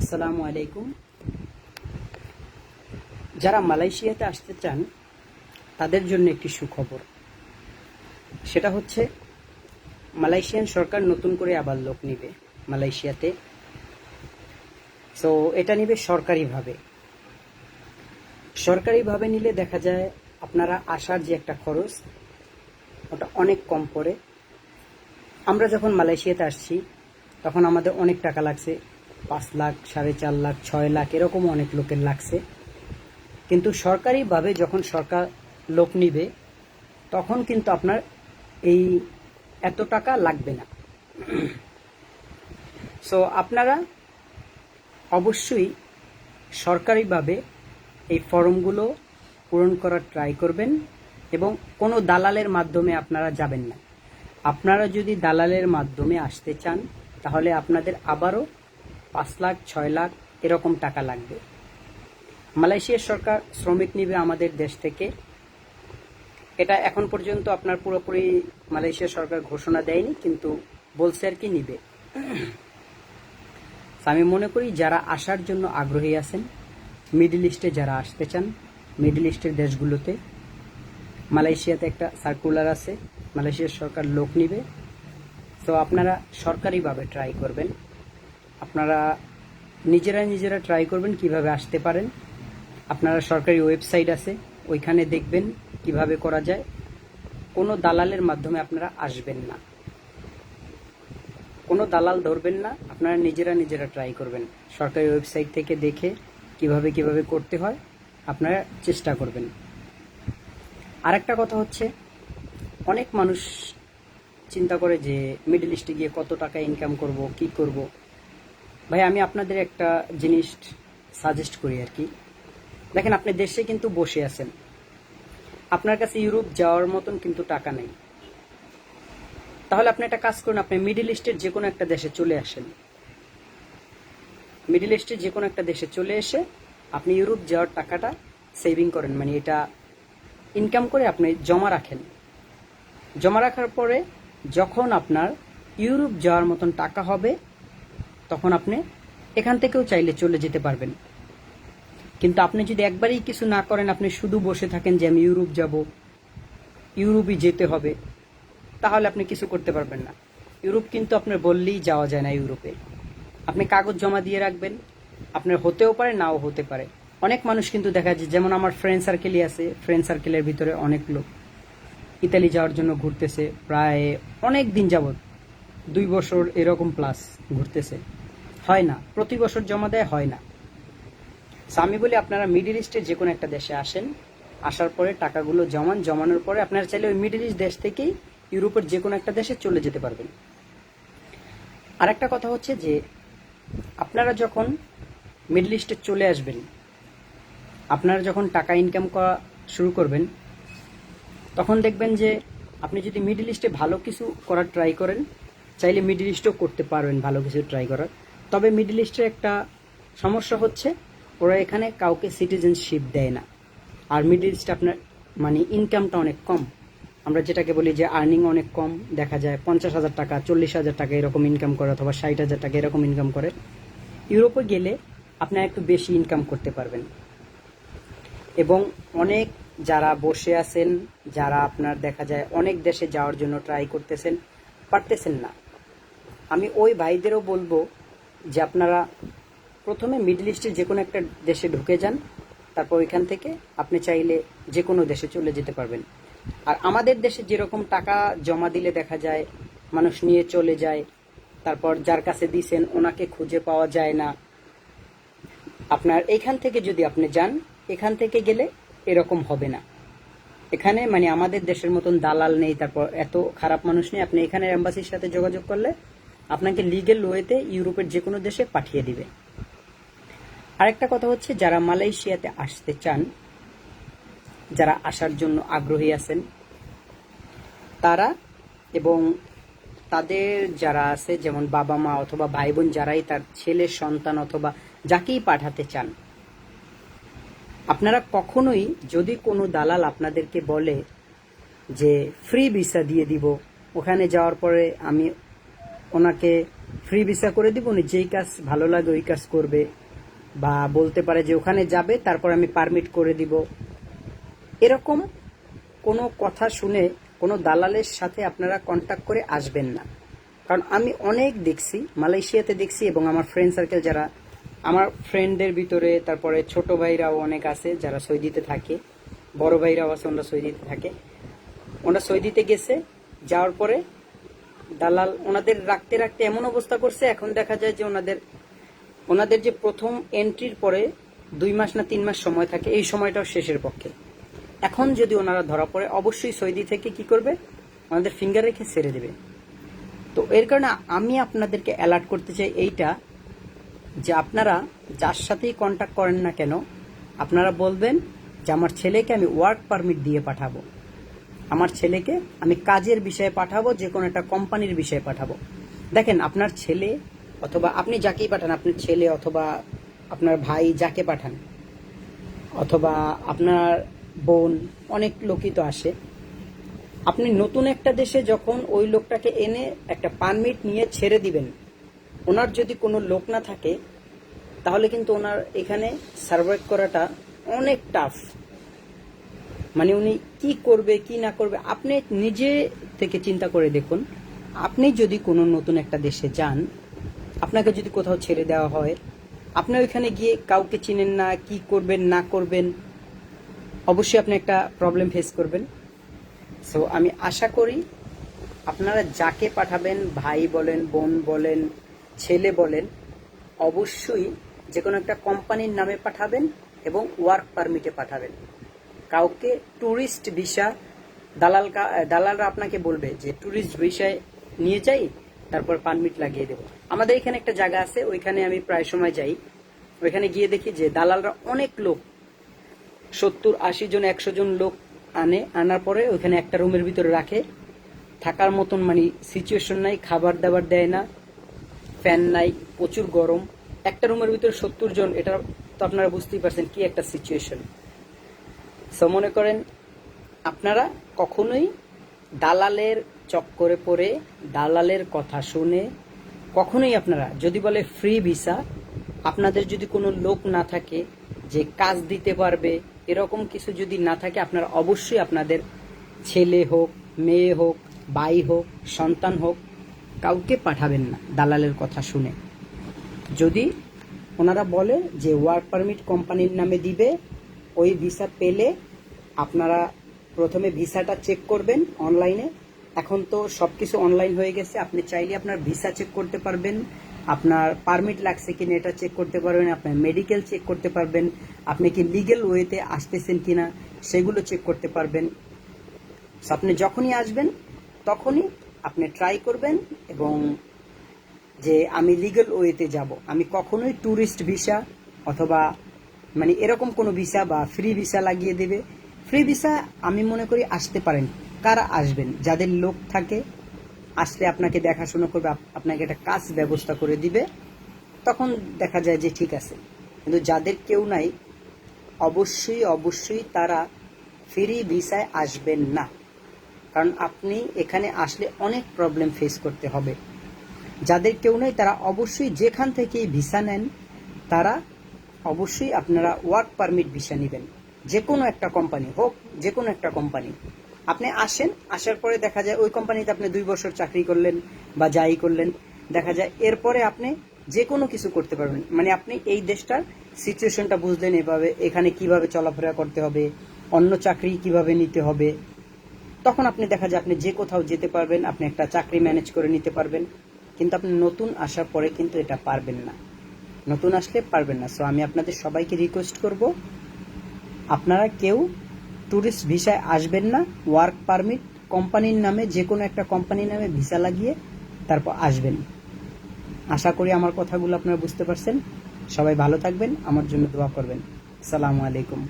আসসালামু আলাইকুম। যারা মালয়েশিয়াতে আসতে চান, তাদের জন্য একটি সুখবর। সেটা হচ্ছে, মালয়েশিয়ান সরকার নতুন করে আবার লোক নিবে মালয়েশিয়াতে। সো এটা নিবে সরকারিভাবে। সরকারিভাবে নিলে দেখা যায়, আপনারা আসার যে একটা খরচ, ওটা অনেক কম পড়ে। আমরা যখন মালয়েশিয়াতে আসছি, তখন আমাদের অনেক টাকা লাগছে। পাঁচ লাখ, সাড়ে চার লাখ, ছয় লাখ, এরকম অনেক লোকের লাগছে। কিন্তু সরকারিভাবে যখন সরকার লোক নিবে, তখন কিন্তু আপনার এই এত টাকা লাগবে না। সো আপনারা অবশ্যই সরকারিভাবে এই ফর্মগুলো পূরণ করার ট্রাই করবেন এবং কোনো দালালের মাধ্যমে আপনারা যাবেন না। আপনারা যদি দালালের মাধ্যমে আসতে চান, তাহলে আপনাদের আবারও পাঁচ লাখ, ছয় লাখ এরকম টাকা লাগবে। মালয়েশিয়ার সরকার শ্রমিক নিবে আমাদের দেশ থেকে। এটা এখন পর্যন্ত আপনার পুরোপুরি মালয়েশিয়া সরকার ঘোষণা দেয়নি, কিন্তু বলছে আর কি নিবে। আমি মনে করি যারা আসার জন্য আগ্রহী আছেন, মিডল ইস্টে যারা আসতে চান, মিডল ইস্টের দেশগুলোতে, মালয়েশিয়াতে একটা সার্কুলার আছে, মালয়েশিয়ার সরকার লোক নিবে। তো আপনারা সরকারিভাবে ট্রাই করবেন। আপনারা নিজেরা নিজেরা ট্রাই করবেন কীভাবে আসতে পারেন। আপনারা সরকারি ওয়েবসাইট আছে, ওইখানে দেখবেন কীভাবে করা যায়। কোনো দালালের মাধ্যমে আপনারা আসবেন না। কোনো দালাল ধরবেন না, আপনারা নিজেরা নিজেরা ট্রাই করবেন। সরকারি ওয়েবসাইট থেকে দেখে কীভাবে কীভাবে করতে হয়, আপনারা চেষ্টা করবেন। আরেকটা কথা হচ্ছে, অনেক মানুষ চিন্তা করে যে মিডল ইস্টে গিয়ে কত টাকা ইনকাম করব, কি করব। ভাই, আমি আপনাদের একটা জিনিস সাজেস্ট করি আর কি। দেখেন, আপনি দেশে কিন্তু বসে আছেন। আপনার কাছে ইউরোপ যাওয়ার মতন কিন্তু টাকা নেই। তাহলে আপনি একটা কাজ করুন, আপনি মিডল ইস্টের যে কোনো একটা দেশে চলে আসেন। মিডল ইস্টের যে কোনো একটা দেশে চলে এসে আপনি ইউরোপ যাওয়ার টাকাটা সেভিং করেন। মানে এটা ইনকাম করে আপনি জমা রাখেন। জমা রাখার পরে যখন আপনার ইউরোপ যাওয়ার মতন টাকা হবে তখন আপনি এখান থেকেও চাইলে চলে যেতে পারবেন। কিন্তু আপনি যদি একবারেই কিছু না করেন, আপনি শুধু বসে থাকেন যে আমি ইউরোপ যাব, ইউরোপই যেতে হবে, তাহলে আপনি কিছু করতে পারবেন না। ইউরোপ কিন্তু আপনার বললেই যাওয়া যায় না ইউরোপে। আপনি কাগজ জমা দিয়ে রাখবেন, আপনার হতেও পারে, নাও হতে পারে। অনেক মানুষ কিন্তু দেখা যায়, যেমন আমার ফ্রেন্ড সার্কেলই আছে ফ্রেন্ড সার্কেলের ভিতরে অনেক লোক। ইতালি যাওয়ার জন্য ঘুরতেছে, প্রায় অনেক দিন যাবৎ, দুই বছর এরকম প্লাস ঘুরতেছে। হয় না, প্রতি বছর জমা দেয়, হয় না। আমি বলি আপনারা মিডিল ইস্টের যে কোনো একটা দেশে আসেন, আসার পরে টাকাগুলো জমান, জমানোর পরে আপনারা চাইলে ওই মিডিল ইস্ট দেশ থেকেই ইউরোপের যে কোনো একটা দেশে চলে যেতে পারবেন। আর একটা কথা হচ্ছে যে, আপনারা যখন মিডল ইস্টে চলে আসবেন, আপনারা যখন টাকা ইনকাম করা শুরু করবেন, তখন দেখবেন যে, আপনি যদি মিডল ইস্টে ভালো কিছু করার ট্রাই করেন, চাইলে মিডল ইস্টেও করতে পারবেন ভালো কিছু ট্রাই করার। তবে মিডল ইস্টের একটা সমস্যা হচ্ছে, ওরা এখানে কাউকে সিটিজেনশিপ দেয় না। আর মিডল ইস্টে আপনার মানে ইনকামটা অনেক কম। আমরা যেটাকে বলি যে আর্নিং অনেক কম, দেখা যায় পঞ্চাশ হাজার টাকা, চল্লিশ হাজার টাকা এরকম ইনকাম করে অথবা ষাট হাজার টাকা এরকম ইনকাম করে। ইউরোপে গেলে আপনি একটু বেশি ইনকাম করতে পারবেন। এবং অনেক যারা বসে আছেন, যারা আপনার দেখা যায় অনেক দেশে যাওয়ার জন্য ট্রাই করতেছেন, পারতেছেন না। আমি ওই ভাইদেরও বলব যে আপনারা প্রথমে মিডল ইস্টের যে কোনো একটা দেশে ঢুকে যান, তারপর ওইখান থেকে আপনি চাইলে যে কোনো দেশে চলে যেতে পারবেন। আর আমাদের দেশে যেরকম টাকা জমা দিলে দেখা যায়, মানুষ নিয়ে চলে যায়, তারপর যার কাছে দিছেন ওনাকে খুঁজে পাওয়া যায় না। আপনার এখান থেকে যদি আপনি যান, এখান থেকে গেলে এরকম হবে না। এখানে মানে আমাদের দেশের মতন দালাল নেই, তারপর এত খারাপ মানুষ নেই। আপনি এখানে অ্যাম্বাসির সাথে যোগাযোগ করলে আপনাকে লিগেল ওয়েতে ইউরোপের যে কোনো দেশে পাঠিয়ে দিবে। আরেকটা কথা হচ্ছে, যারা মালয়েশিয়াতে আসতে চান, যারা আসার জন্য আগ্রহী আছেন, তারা এবং তাদের যারা আছে, যেমন বাবা মা অথবা ভাই বোন যারাই তার ছেলের সন্তান অথবা যাকেই পাঠাতে চান, আপনারা কখনোই যদি কোনো দালাল আপনাদেরকে বলে যে ফ্রি ভিসা দিয়ে দিব, ওখানে যাওয়ার পরে আমি ওনাকে ফ্রি ভিসা করে দিব, উনি যেই কাজ ভালো লাগে ওই কাজ করবে বা বলতে পারে যে ওখানে যাবে, তারপর আমি পারমিট করে দিব। এরকম কোনো কথা শুনে কোনো দালালের সাথে আপনারা কন্ট্যাক্ট করে আসবেন না। কারণ আমি অনেক দেখছি, মালয়েশিয়াতে দেখছি এবং আমার ফ্রেন্ড সার্কেল যারা, আমার ফ্রেন্ডদের ভিতরে তারপরে ছোট ভাইরাও অনেক আছে যারা সৌদিতে থাকে, বড় ভাইরাও আছে ওনারা সৌদিতে থাকে। ওনারা সৌদিতে গেছে, যাওয়ার পরে দালাল ওনাদের রাখতে রাখতে এমন অবস্থা করছে, এখন দেখা যায় যে ওনাদের ওনাদের যে প্রথম এন্ট্রির পরে দুই মাস না তিন মাস সময় থাকে, এই সময়টাও শেষের পক্ষে। এখন যদি ওনারা ধরা পড়ে, অবশ্যই সৌদি থেকে কি করবে? ওনাদের ফিঙ্গার রেখে ছেড়ে দেবে। তো এর কারণে আমি আপনাদেরকে অ্যালার্ট করতে চাই এইটা, যে আপনারা যার সাথেই কন্ট্যাক্ট করেন না কেন, আপনারা বলবেন যে আমার ছেলেকে আমি ওয়ার্ক পারমিট দিয়ে পাঠাবো। আমার ছেলেকে আমি কাজের বিষয়ে পাঠাবো যে কোনো একটা কোম্পানির বিষয়ে পাঠাবো। দেখেন, আপনার ছেলে অথবা আপনি যাকেই পাঠান, আপনার ছেলে অথবা আপনার ভাই যাকে পাঠান, অথবা আপনার বোন, অনেক লোকই তো আসে। আপনি নতুন একটা দেশে যখন ওই লোকটাকে এনে একটা পারমিট নিয়ে ছেড়ে দিবেন, ওনার যদি কোনো লোক না থাকে, তাহলে কিন্তু ওনার এখানে সার্ভাইভ করাটা অনেক টাফ। মানে উনি কি করবে, কি না করবে, আপনি নিজে থেকে চিন্তা করে দেখুন। আপনি যদি কোনো নতুন একটা দেশে যান, আপনাকে যদি কোথাও ছেড়ে দেওয়া হয়, আপনি ওইখানে গিয়ে কাউকে চিনেন না, কি করবেন, না করবেন, অবশ্যই আপনি একটা প্রবলেম ফেস করবেন। সো আমি আশা করি আপনারা যাকে পাঠাবেন, ভাই বলেন, বোন বলেন, ছেলে বলেন, অবশ্যই যে কোনো একটা কোম্পানির নামে পাঠাবেন এবং ওয়ার্ক পারমিটে পাঠাবেন। কাউকে ট্যুরিস্ট ভিসা দালাল দালালরা আপনাকে বলবে যে ট্যুরিস্ট ভিসায় নিয়ে যাই, তারপর পারমিট লাগিয়ে দেবো। আমাদের এখানে একটা জায়গা আছে, ওইখানে আমি প্রায় সময় যাই। ওইখানে গিয়ে দেখি যে দালালরা অনেক লোক, সত্তর, আশি জন, একশো জন লোক আনে, আনার পরে ওইখানে একটা রুমের ভিতরে রাখে। থাকার মতন মানে সিচুয়েশন নাই, খাবার দাবার দেয় না ফ্যান নাই, প্রচুর গরম। একটা রুমের ভিতরে সত্তর জন, এটা তো আপনারা বুঝতেই পারছেন কি একটা সিচুয়েশন সো মনে করেন, আপনারা কখনোই দালালের চক্করে পড়ে, দালালের কথা শুনে কখনোই আপনারা, যদি বলে ফ্রি ভিসা আপনাদের যদি কোনো লোক না থাকে যে কাজ দিতে পারবে, এরকম কিছু যদি না থাকে, আপনারা অবশ্যই আপনাদের ছেলে হোক, মেয়ে হোক, ভাই হোক, সন্তান হোক, কাউকে পাঠাবেন না দালালের কথা শুনে। যদি ওনারা বলে যে ওয়ার্ক পারমিট কোম্পানির নামে দিবে ওই ভিসা পেলে আপনারা প্রথমে ভিসাটা চেক করবেন অনলাইনে এখন তো সবকিছু অনলাইন হয়ে গেছে। আপনি চাইলে আপনার ভিসা চেক করতে পারবেন। আপনার পারমিট লাগছে কিনা এটা চেক করতে পারবেন। আপনার মেডিকেল চেক করতে পারবেন। আপনি কি লিগেল ওয়েতে আসতেছেন কিনা, সেগুলো চেক করতে পারবেন। আপনি যখনই আসবেন, তখনই আপনি ট্রাই করবেন এবং যে আমি লিগ্যাল ওয়েতে যাব। আমি কখনোই ট্যুরিস্ট ভিসা অথবা মানে এরকম কোনো ভিসা বা ফ্রি ভিসা লাগিয়ে দেবে। ফ্রি ভিসা আমি মনে করি আসতে পারেন। কারা আসবেন? যাদের লোক থাকে, আসলে আপনাকে দেখাশোনা করবে আপনাকে একটা কাজ ব্যবস্থা করে দিবে। তখন দেখা যায় যে ঠিক আছে। কিন্তু যাদের কেউ নাই, অবশ্যই অবশ্যই তারা ফ্রি ভিসায় আসবেন না। কারণ আপনি এখানে আসলে অনেক প্রবলেম ফেস করতে হবে। যাদের কেউ নেই, তারা অবশ্যই যেখান থেকেই ভিসা নেন, তারা অবশ্যই আপনারা ওয়ার্ক পারমিট ভিসা নেবেন। যে কোনো একটা কোম্পানি হোক যে কোনো একটা কোম্পানি আপনি আসেন, আসার পরে দেখা যায় ওই কোম্পানিতে আপনি দুই বছর চাকরি করলেন বা যাই করলেন। দেখা যায় এরপরে আপনি যে কোনো কিছু করতে পারবেন। মানে আপনি এই দেশটার সিচুয়েশনটা বুঝলেন এভাবে, এখানে কীভাবে চলাফেরা করতে হবে, অন্য চাকরি কীভাবে নিতে হবে। তখন আপনি দেখা যায় আপনি যে কোথাও যেতে পারবেন, আপনি একটা চাকরি ম্যানেজ করে নিতে পারবেন। কিন্তু আপনি নতুন আসার পরে কিন্তু এটা পারবেন না। নতুন আসলে পারবেন না। সো আমি আপনাদের সবাইকে রিকোয়েস্ট করব, আপনারা কেউ ট্যুরিস্ট ভিসায় আসবেন না ওয়ার্ক পারমিট কোম্পানির নামে যে কোনো একটা কোম্পানির নামে ভিসা লাগিয়ে তারপর আসবেন। আশা করি আমার কথাগুলো আপনারা বুঝতে পারছেন। সবাই ভালো থাকবেন, আমার জন্য দোয়া করবেন। সালামু আলাইকুম।